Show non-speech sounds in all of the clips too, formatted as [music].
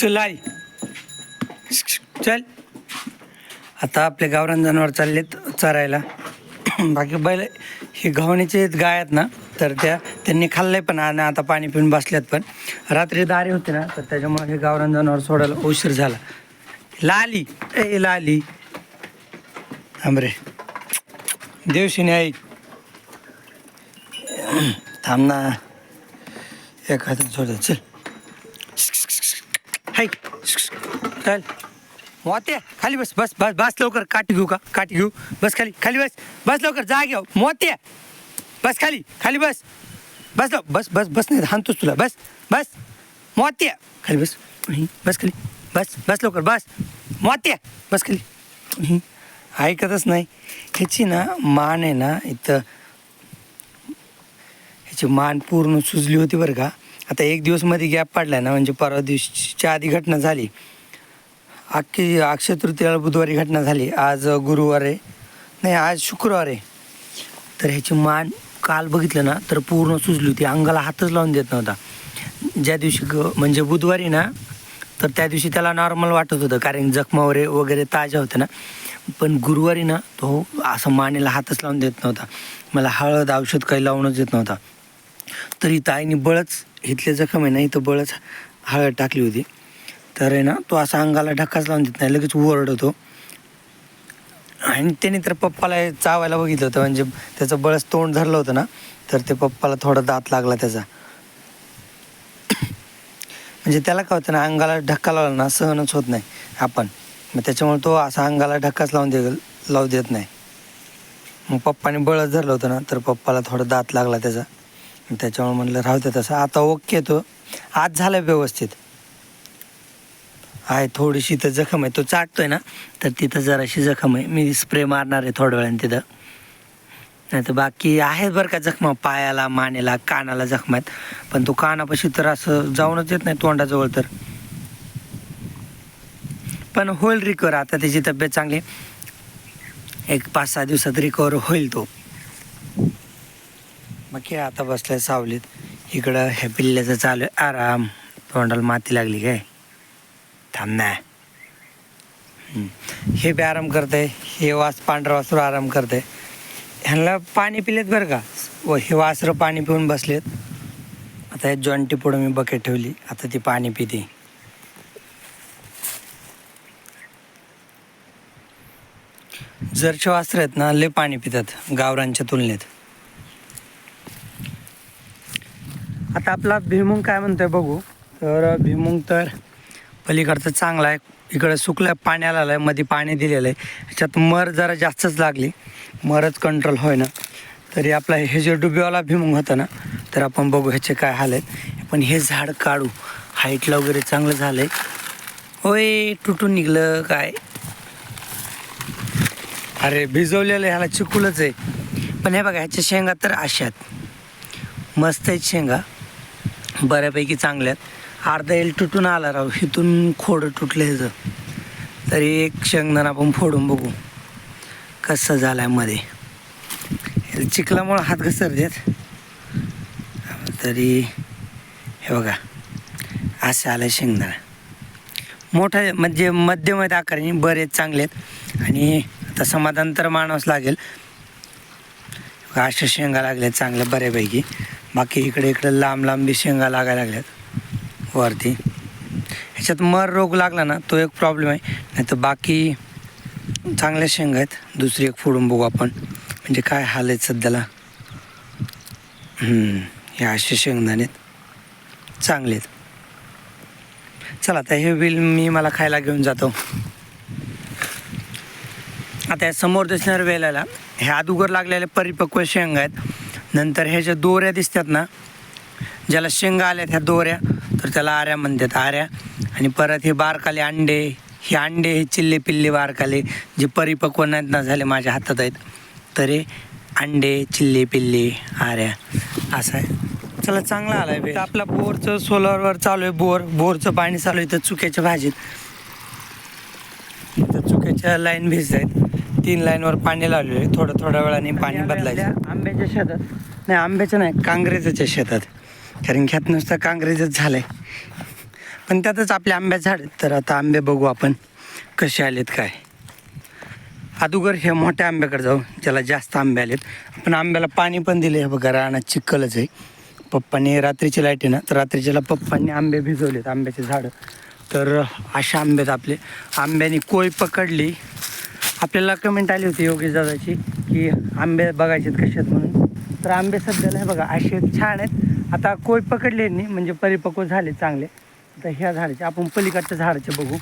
चल आई. चल. आता आपले गावरान जनावर चाललेत चरायला. [clears throat] बाकी बैल हे गव्हाणीचे गाय आहेत ना तर त्या त्यांनी खाल्लंय पण आणि आता पाणी पिऊन बसल्यात पण. रात्री दारी होते ना तर त्याच्यामुळे हे गावरान जनावर सोडायला उशीर झाला. लाली ए लाली. थांबरे देवशिनी आई. थांब ना. एखादं सोडत चल. हाय चल. खाली बस बस बस बस लवकर. काठी घेऊ का? काठी घेऊ. बस खाली खाली बस. बस लवकर जा घेऊ. मोते. बस खाली खाली बस. बस लव बस बस बस नाही हाणतोच तुला. बस बस. मोते. खाली बस. बस खाली. बस बस लवकर बस. मोते. बस खाली. ऐकतच नाही. ह्याची ना मान आहे ना इथं. ह्याची मान पूर्ण सुजली होती बरं का. आता एक दिवसमध्ये गॅप पडला ना म्हणजे परवा दिवशीच्या आधी घटना झाली. अख्खी अक्षय तृतीयाला बुधवारी घटना झाली. आज गुरुवार आहे. नाही आज शुक्रवार आहे. तर ह्याची मान काल बघितलं ना तर पूर्ण सुजली होती. अंगाला हातच लावून देत नव्हता. ज्या दिवशी ग म्हणजे बुधवारी ना तर त्या दिवशी त्याला नॉर्मल वाटत होतं. कारण जखमा वगैरे वगैरे ताज्या होत्या ना. पण गुरुवारी ना तो असं मानेला हातच लावून देत नव्हता. मला हळद औषध काही लावूनच देत नव्हता. तर इथं आईने बळच इथले जखम आहे ना इथं बळच हळद टाकली होती. तर आहे ना तो असा अंगाला ढक्काच लावून देत नाही लगेच ओरडतो. आणि त्याने तर पप्पाला चावायला बघितलं होतं म्हणजे त्याचं बळच तोंड धरलं होतं ना तर ते पप्पाला थोडा दात लागला त्याचा. म्हणजे त्याला काय होतं ना अंगाला धक्का लावला ना सहनच होत नाही आपण. मग त्याच्यामुळे तो असा अंगाला धक्काच लावून दे लावू देत नाही. मग पप्पाने बळच धरलं होतं ना तर पप्पाला थोडा दात लागला त्याचा. त्याच्यामुळे म्हणलं राहू दे तसं. आता ओके तो. आज झालं व्यवस्थित. आहे थोडीशी तर जखम आहे. तो चाटतोय ना तर तिथं जराशी जखम आहे. मी स्प्रे मारणार आहे थोड्या वेळाने तिथं. नाही तर बाकी आहेत बरं का जखमा. पायाला मानेला कानाला जखमा आहेत. पण तो कानापाशी तर असं जाऊनच येत नाही तोंडाजवळ तर. पण होईल रिकवर आता त्याची तब्येत चांगली. एक पाच सहा दिवसात रिकवर होईल तो. मग की आता बसलाय सावलीत. इकडं हे पिल्ल्याचं चालू आहे. आराम. तोंडाला माती लागली काय? थांबना हे बी आराम करते हे वास पांढरा वासरू आराम करते ह्यांना पाणी पिलेत बरं का? व हे वासरं पाणी पिऊन बसलेत. आता या जॉईंटी पुढं मी बकेट ठेवली. आता ती पाणी पिते. जरचे वासरं आहेत ना लय पाणी पितात गावरांच्या तुलनेत. आता आपला भीमुंग काय म्हणतोय बघू. तर भीमुंग तर पलीकडचं चांगला आहे. इकडं सुकलं पाण्याला आलं आहे मध्ये पाणी दिलेलं आहे. ह्याच्यात मर जरा जास्तच लागली. मरच कंट्रोल होय ना तरी आपला हे जे डुबेवाला भीमुंग होतं ना तर आपण बघू ह्याचे काय हाल आहेत. पण हे झाड काढू. हाईटला वगैरे चांगलं झालं आहे होय तुटून निघलं काय? अरे भिजवलेलं ह्याला चिकूलच आहे. पण हे बघा ह्याच्या शेंगा तर अशा आहेत. मस्त आहेत शेंगा. बऱ्यापैकी चांगल्या आहेत अर्धा एल तुटून आला राव. इथून खोडं तुटलं ह्याचं. तरी एक शेंगदाणा आपण फोडून बघू. कसं झालं आहे मध्ये चिखलामुळं हात घसरतात तरी हे बघा. असं आलं शेंगदाणा. मोठा म्हणजे मध्यम आहेत आकाराने बरेच चांगले आहेत आणि आता समाधान तर माणूस लागेल. अशा शेंगा लागल्या चांगल्या बऱ्यापैकी. बाकी इकडे इकडे लांब लांब बी शेंगा लागायला लागल्यात वरती. ह्याच्यात मर रोग लागला ना तो एक प्रॉब्लेम आहे. नाही तर बाकी चांगल्या शेंगा आहेत. दुसरी एक फोडून बघू आपण. म्हणजे काय हाल आहेत सध्याला? हे असे शेंगदाणे आहेत. चांगले आहेत. चला आता हे बिल मी मला खायला घेऊन जातो. आता या समोर दिसणाऱ्या वेलाला ह्या अदुगर लागलेले परिपक्व शेंगा आहेत. नंतर ह्या ज्या दोऱ्या दिसतात ना ज्याला शेंगा आल्यात ह्या दोऱ्या तर त्याला आऱ्या म्हणतात आऱ्या. आणि परत हे बारकाले अंडे हे अंडे हे चिल्ले पिल्ले बारकाले जे परिपक्व नाहीत ना झाले माझ्या हातात आहेत. तर हे अंडे चिल्ले पिल्ले आऱ्या. असं आहे. चला चांगला आलाय आहे आपला बोरचं सोलरवर चालू आहे बोर. बोरचं पाणी चालू आहे तर चुक्याच्या भाजीत. तर चुक्याच्या लाईन भिजत आहेत. तीन लाईनवर पाणी लावलेलं आहे. थोडं थोड्या वेळाने पाणी बदलायचं. आंब्याच्या शेतात. नाही आंब्याच्या नाही कांग्रेजाच्या शेतात. कारण ह्यात नुसतं कांग्रेजच झालंय. पण त्यातच आपले आंब्याचे झाड. तर आता आंबे बघू आपण कसे आलेत काय. अगोदर हे मोठ्या आंब्याकडे जाऊ ज्याला जास्त आंबे आलेत. आपण आंब्याला पाणी पण दिले हे बघा रानात चिखलच आहे. पप्पांनी रात्रीची लाइट आहे ना तर रात्रीच्याला पप्पांनी आंबे भिजवलेत आंब्याचे झाडं. तर अशा आंब्यात आपले आंब्याने कोय पकडली आपल्याला कमेंट आली होती योगेश दादाची की आंबे बघायचे कसे आहेत म्हणून. तर आंबे सध्याला हे बघा असे छान आहेत. आता कोय पकडले नाही म्हणजे परिपक्व झाले चांगले. आता ह्या झाडाचे आपण पलीकडच्या झाडाचे बघू.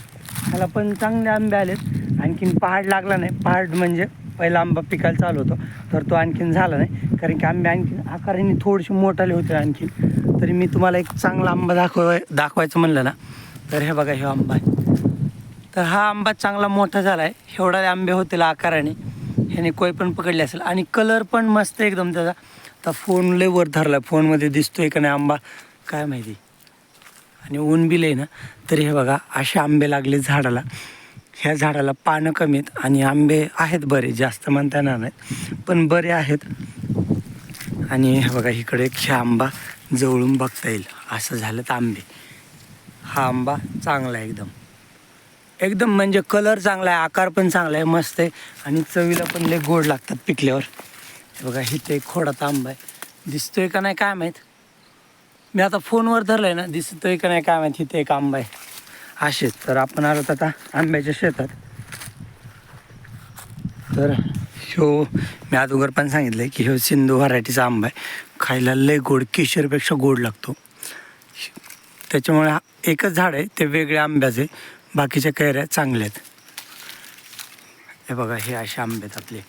ह्याला पण चांगले आंबे आलेत. आणखीन पहाड लागला नाही. पहाड म्हणजे पहिला आंबा पिकायला चालू होतो. तर तो आणखीन झाला नाही. कारण की आंबे आणखीन आकाराने थोडेसे मोठाले होते आणखीन. तरी मी तुम्हाला एक चांगला आंबा दाखव दाखवायचं म्हणलं ना. तर हे बघा हे आंबा आहे. तर हा आंबा चांगला मोठा झाला आहे एवढा आंबे होतील आकाराने. ह्याने कोय पण पकडले असेल. आणि कलर पण मस्त एकदम त्याचा. आता फोन लय वर धरला फोनमध्ये दिसतोय का नाही आंबा? काय माहिती. आणि ऊन बिल आहे ना. तरी हे बघा असे आंबे लागले झाडाला. ह्या झाडाला पानं कमी आहेत. आणि आंबे आहेत बरे. जास्त म्हणता येणार नाहीत पण बरे आहेत. आणि हे बघा इकडे एक हे आंबा जवळून बघता येईल. असं झालं तर आंबे. हा आंबा चांगला आहे एकदम. एकदम म्हणजे कलर चांगला आहे आकार पण चांगला आहे मस्त आहे. आणि चवीला पण लय गोड लागतात पिकल्यावर. बघा इथे एक खोडाचा आंबा आहे. दिसतोय का नाही काय माहीत? मी आता फोनवर धरलंय ना दिसतोय का नाही काय माहीत? इथे एक आंबा आहे. असेच तर आपण आलो आता आंब्याच्या शेतात. तर ह्यो मी अगोदर पण सांगितलं की ह्यो सिंधू व्हरायटीचा आंबा आहे. खायला लय गोड केशरपेक्षा गोड लागतो. त्याच्यामुळे एकच झाड आहे ते वेगळ्या आंब्याचे. बाकीच्या कैऱ्या चांगल्या आहेत. हे बघा हे असे आंबे आहेत आपले.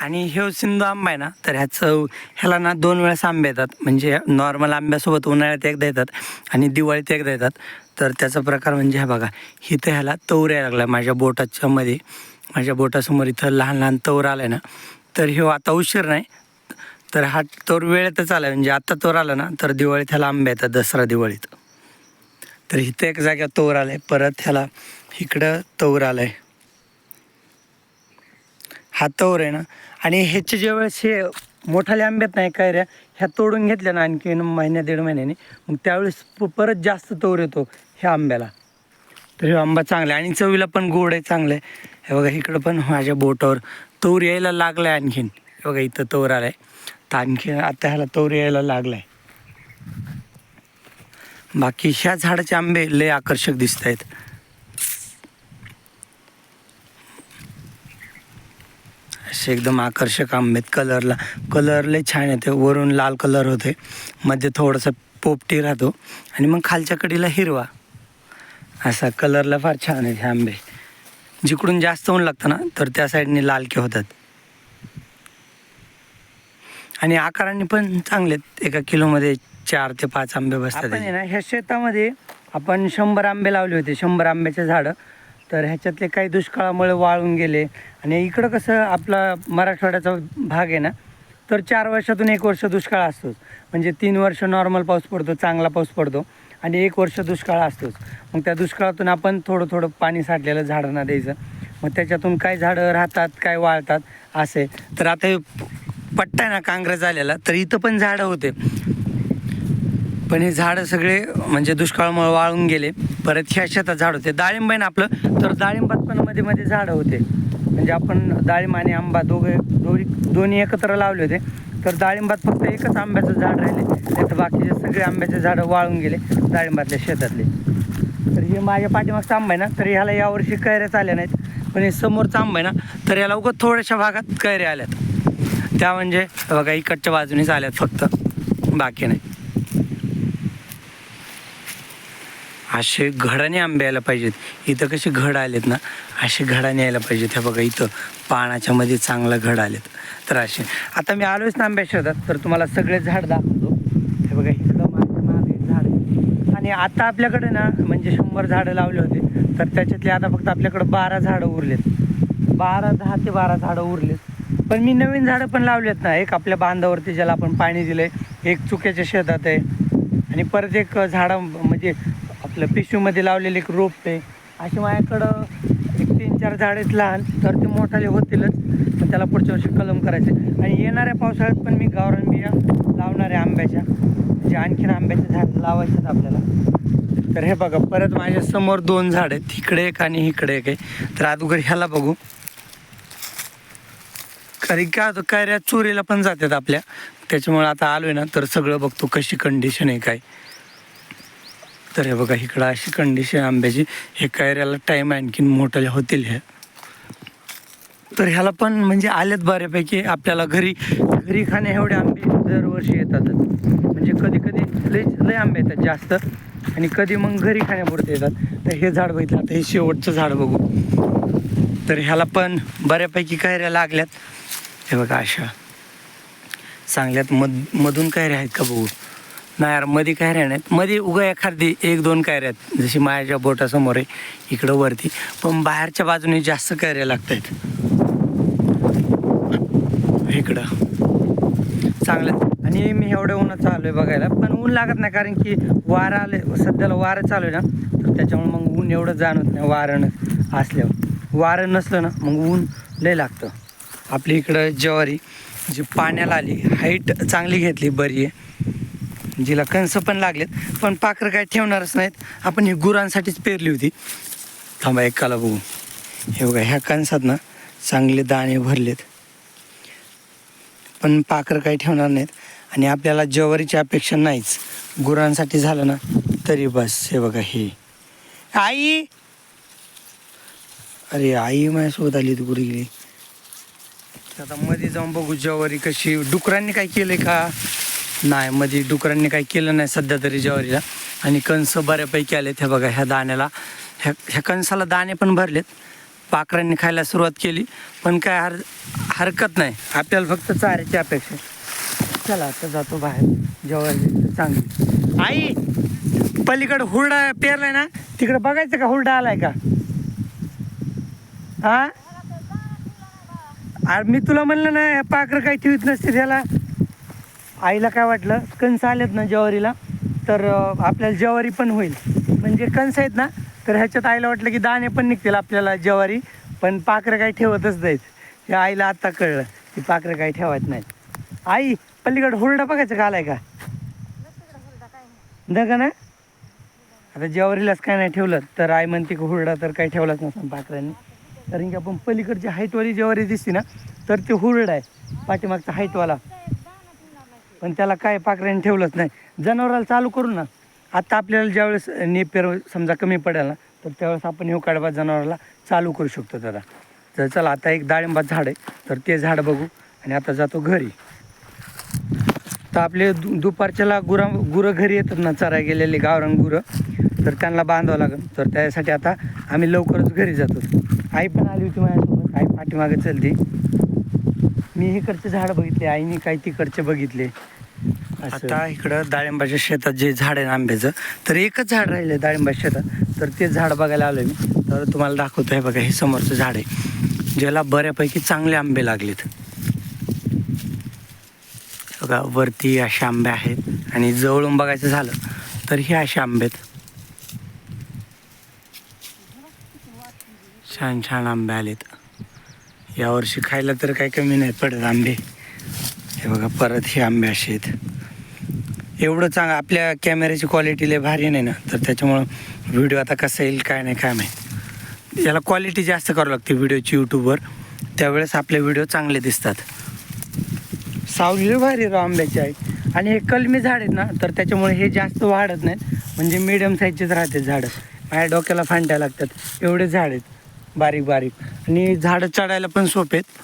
आणि हे सिंधू आंबा आहे ना तर ह्याचं ह्याला ना दोन वेळेस आंबे येतात. म्हणजे नॉर्मल आंब्यासोबत उन्हाळ्यात एकदा येतात आणि दिवाळीत एकदा येतात. तर त्याचा प्रकार म्हणजे हा बघा इथं ह्याला तौर यायला लागला माझ्या बोटाच्या मध्ये माझ्या बोटासमोर इथं लहान लहान तौर आलं आहे ना. तर हे आता उशीर नाही तर हा तोर वेळेतच आला म्हणजे आता तोर आला ना तर दिवाळीत ह्याला आंबे येतात दसरा दिवाळीत. तर इथं एक जागा तोर आलाय. परत ह्याला इकडं तौर आहे हा तौर आहे ना. आणि ह्याचे ज्यावेळेस हे मोठाले आंब्यात नाही काय रे ह्या तोडून घेतल्या ना आणखी महिन्या दीड महिन्याने मग त्यावेळेस प- परत जास्त तौर येतो ह्या आंब्याला. तर हे आंबा चांगला आहे. आणि चवीला पण गोड आहे चांगलं आहे. हे बघा इकडं पण माझ्या बोटावर तौर यायला लागला आहे आणखीन. हे बघा इथं तौर आहे तर आणखी आता ह्याला तोर यायला लागलाय. बाकी ह्या झाडाचे आंबे लय आकर्षक दिसत आहेत असे एकदम आकर्षक आंबे आहेत कलरला कलर लय छान येते वरून लाल कलर होते मध्ये थोडंसं पोपटी राहतो आणि मग खालच्या कडीला हिरवा. असा कलरला फार छान आहे हे आंबे. जिकडून जास्त ऊन लागतं ना तर त्या साईडने लालके होतात. आणि आकाराने पण चांगले आहेत. एका किलोमध्ये चार ते पाच आंबे बसतात आपण आहे ना ह्या शेतामध्ये आपण शंभर आंबे लावले होते शंभर आंब्याचे झाडं. तर ह्याच्यातले काही दुष्काळामुळे वाळून गेले. आणि इकडं कसं आपला मराठवाड्याचा भाग आहे ना तर चार वर्षातून एक वर्ष दुष्काळ असतोच. म्हणजे तीन वर्ष नॉर्मल पाऊस पडतो चांगला पाऊस पडतो आणि एक वर्ष दुष्काळ असतोच. मग त्या दुष्काळातून आपण थोडं थोडं पाणी साठलेलं झाडांना द्यायचं. मग त्याच्यातून काही झाडं राहतात काय वाळतात असे. तर आता हे पट्टा आहे ना काँग्रेस आलेला तर इथं पण झाडं होते. पण हे झाडं सगळे म्हणजे दुष्काळामुळे वाळून गेले. परत ह्या शेतात झाड होते. डाळिंब आहे ना आपलं तर डाळिंबात पण मध्ये मध्ये झाडं होते. म्हणजे आपण डाळिंब आणि आंबा दोघे दोरी दोन्ही एकत्र लावले होते. तर डाळिंबात फक्त एकच आंब्याचं झाड राहिले. नाही तर बाकीचे सगळे आंब्याचे झाडं वाळून गेले डाळिंबातल्या शेतातले. तर हे माझ्या पाठीमागचा आंबा आहे ना तर ह्याला यावर्षी कैऱ्याच आल्या नाहीत. पण हे समोरचा आंबा आहे ना तर याला उगत थोड्याशा भागात कैऱ्या आल्यात. त्या म्हणजे बघा इकडच्या बाजूनेच आल्यात फक्त. बाकी नाही. असे घडाने आंबे यायला पाहिजेत. इथं कसे घड आलेत ना असे घडाने यायला पाहिजेत. हे बघा इथं पाण्याच्या मध्ये चांगला घड आलेत. तर असे. आता मी आलोच ना आंब्या शोधात तर तुम्हाला सगळे झाड दाखवतो. हे बघा इकडं माझ्या मागे झाड आणि आता आपल्याकडे ना म्हणजे शंभर झाडं लावले होते तर त्याच्यातले आता फक्त आपल्याकडे बारा झाडं उरलेत. बारा दहा ते बारा झाडं उरलेत. पण मी नवीन झाडं पण लावलेत ना. एक आपल्या बांधावरती ज्याला आपण पाणी दिलंय एक चुक्याच्या शेतात आहे. आणि परत एक झाडं म्हणजे आपलं पिशवीमध्ये लावलेले एक रोप आहे. असे माझ्याकडं एक तीन चार झाड आहेत लहान तर ते मोठाले होतीलच पण त्याला पुढच्या वर्षी कलम करायचे. आणि येणाऱ्या पावसाळ्यात पण मी गावरान बिया लावणार आंब्याच्या. म्हणजे आणखीन आंब्याचे झाड लावायचे आहेत आपल्याला. तर हे बघा परत माझ्यासमोर दोन झाड आहेत. इकडे एक आणि इकडे एक आहे. तर अगोदर ह्याला बघू. कारण काय होतं कैऱ्या चोरीला पण जातात आपल्या. त्याच्यामुळे आता आलोय ना तर सगळं बघतो कशी कंडिशन आहे काय. तर हे बघा इकडं अशी कंडिशन आंब्याची. हे कैऱ्याला टाईम आणखीन मोठ्या होतील हे. तर ह्याला पण म्हणजे आल्यात बऱ्यापैकी. आपल्याला घरी घरी खाणे एवढे आंबे दरवर्षी येतातच म्हणजे कधी कधी लय लय आंबे येतात जास्त. आणि कधी मग घरी खाण्यापुरते येतात. तर हे झाड बघितलं आता हे शेवटचं झाड बघू. तर ह्याला पण बऱ्यापैकी कैऱ्या लागल्यात. हे बघा अशा. चांगल्यात मध मधून काय आहेत का बघू? नाही यारमध्ये काय नाहीत. मध्ये उगा एखादी एक दोन कैऱ्या आहेत. जशी माझ्या बोटासमोर आहे इकडं वरती. पण बाहेरच्या बाजूने जास्त कायऱ्या लागत आहेत इकडं. चांगलं. आणि मी एवढ्या उन्हात चालू आहे बघायला. पण ऊन लागत नाही कारण की वारं आले सध्याला वारं चालू आहे ना. तर त्याच्यामुळे मग ऊन एवढं जाणवत नाही वारं असल्यावर. वारं नसलं ना मग ऊन लय लागतं. आपली इकडं ज्वारी जी पाण्याला आली हाईट चांगली घेतली बरी आहे. जिला कणस पण लागलेत पण पाखरं काय ठेवणारच नाहीत. आपण ही गुरांसाठीच पेरली होती. थांबा एक काला बघू. हे बघा ह्या कणसात ना चांगले दाणे भरलेत. पण पाखरं काही ठेवणार नाहीत. आणि आपल्याला ज्वारीची अपेक्षा नाहीच. गुरांसाठी झालं ना तरी बस. हे बघा हे. आई! अरे आई माझ्यासोबत आली ती गुरी गेली आता मध्ये जाऊन बघू ज्वारी कशी डुकरांनी काय केलंय का? नाही मध्ये डुकरांनी काय केलं नाही सध्या तरी ज्वारीला. आणि कणस बऱ्यापैकी आलेत हे बघा ह्या दाण्याला. ह्या ह्या कणसाला दाणे पण भरलेत. पाखरांनी खायला सुरुवात केली. पण काय हर हरकत नाही. आपल्याला फक्त चाऱ्याची अपेक्षा चला आता जातो बाहेर. ज्वारी चांगली. आई पलीकडे हुरडा पेरलाय ना? तिकडे बघायचं का? हुरडा आलाय का? हा अरे मी तुला म्हणलं ना या पाखरं काही ठेवीत नसते त्याला आईला काय वाटलं कंस आलेत ना ज्वारीला तर आपल्याला ज्वारी पण होईल. म्हणजे कणस आहेत ना तर ह्याच्यात आईला वाटलं की दाणे पण निघतील आपल्याला ज्वारी पण पाखरं काही ठेवतच नाहीत. हे आईला आत्ता कळलं की पाखरं काही ठेवत नाहीत. आई पलीकडे हुरडा बघायचं का आलाय का? नका ना? आता ज्वारीलाच काय नाही ठेवलं तर आई म्हणते की हुरडा तर काही ठेवलाच नसतं पाखरांनी. कारण की आपण पलीकडची हाईटवाली ज्वारी दिसते ना तर ते हुरड आहे पाठीमागचा हाईटवाला. पण त्याला काय पाकऱ्याने ठेवलंच नाही. जनावराला चालू करू ना. आत्ता आपल्याला ज्यावेळेस नेपेर समजा कमी पडेल ना तर त्यावेळेस आपण हे काढबा जनावराला चालू करू शकतो दादा. तर चला आता एक डाळिंबात झाड आहे तर ते झाड बघू आणि आता जातो घरी. तर आपले दु दुपारच्याला गुरा गुरं घरी येतात ना चराय गेलेले गावरान गुरं. तर त्यांना बांधावं लागेल. तर त्यासाठी आता आम्ही लवकरच घरी जातो. आई पण आली होती माझ्यासोबत. आई पाठीमागे चलते. मी इकडचे झाड बघितले आईने काही तिकडचे बघितले. आता इकडं डाळिंबाच्या शेतात जे झाड आहे ना आंब्याचं तर एकच झाड राहिलं आहे डाळिंबाच्या शेतात. तर ते झाड बघायला आलो मी. तर तुम्हाला दाखवतो आहे बघा हे समोरचं झाड आहे. ज्याला बऱ्यापैकी चांगले आंबे लागलेत. बघा वरती असे आंबे आहेत आणि जवळून बघायचं झालं तर हे असे आंबे आहेत. छान छान आंबे आलेत. यावर्षी खायला तर काही कमी नाही पडत आंबे. हे बघा परत हे आंबे असे आहेत. एवढं चांग आपल्या कॅमेऱ्याची क्वालिटी लय भारी नाही ना? तर त्याच्यामुळं व्हिडिओ आता कसा येईल काय नाही काय माहीत. याला क्वालिटी जास्त करावं लागते व्हिडिओची यूट्यूबवर त्यावेळेस आपले व्हिडिओ चांगले दिसतात. सावली भारी राव आंब्याची आहे आणि हे कलमी झाड आहेत ना तर त्याच्यामुळे हे जास्त वाढत नाहीत. म्हणजे मिडियम साईजचेच राहतात झाडं. माझ्या डोक्याला फांद्या लागतात. एवढे झाड आहेत. बारीक बारीक. आणि झाडं चढायला पण सोपे आहेत.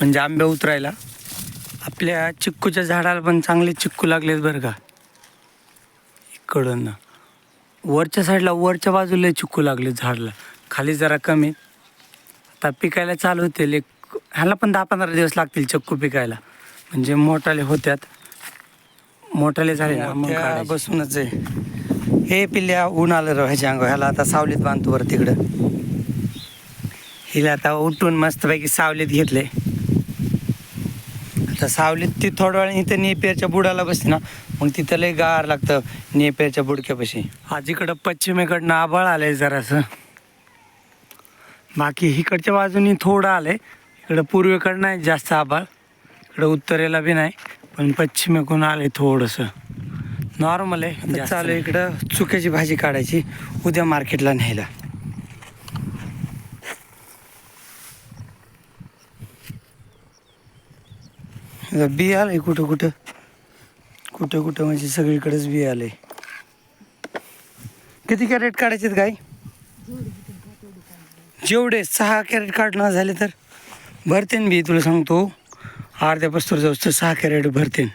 म्हणजे आंबे उतरायला. आपल्या चिक्कूच्या झाडाला पण चांगले चिक्कू लागलेत बरं का. इकडून. ना वरच्या साईडला वरच्या बाजूला चिक्कू लागले झाडला. खाली जरा कमी आता पिकायला चालू होतील एक ह्याला पण दहा पंधरा दिवस लागतील चक्कू पिकायला. म्हणजे मोठाले होत्यात. मोठाले झाले ना मग. बसूनच आहे. हे पिल्ल्या ऊन आलं राव ह्याच्या अंगावर. ह्याला आता सावलीत बांधतो बरं तिकडं. हिला आता उठून मस्तपैकी सावलीत घेतले आता सावलीत ती थोड्या वेळ इथं नेपेरच्या बुडाला बसते ना मग तिथं लय गार लागतं नेपेरच्या बुडक्यापाशी. आज इकडं पश्चिमेकडनं आभाळ आलंय जरासं. बाकी इकडच्या बाजूनी थोडं आलंय. इकडं पूर्वेकडं नाही जास्त आभाळ. इकडं उत्तरेला बी नाही पण पश्चिमेकडून आले थोडंसं. नॉर्मल आहे चालू. इकडं चुक्याची भाजी काढायची उद्या मार्केटला न्यायला. बी आलंय कुठं कुठं? कुठं कुठं म्हणजे सगळीकडेच बी आलंय. किती कॅरेट काढायचे काय जेवढे सहा कॅरेट काढणं झाले तर? भरतेन बी तुला सांगतो. अर्ध्या पस्तूर जाऊस तर सहा कॅरेट भरतेन.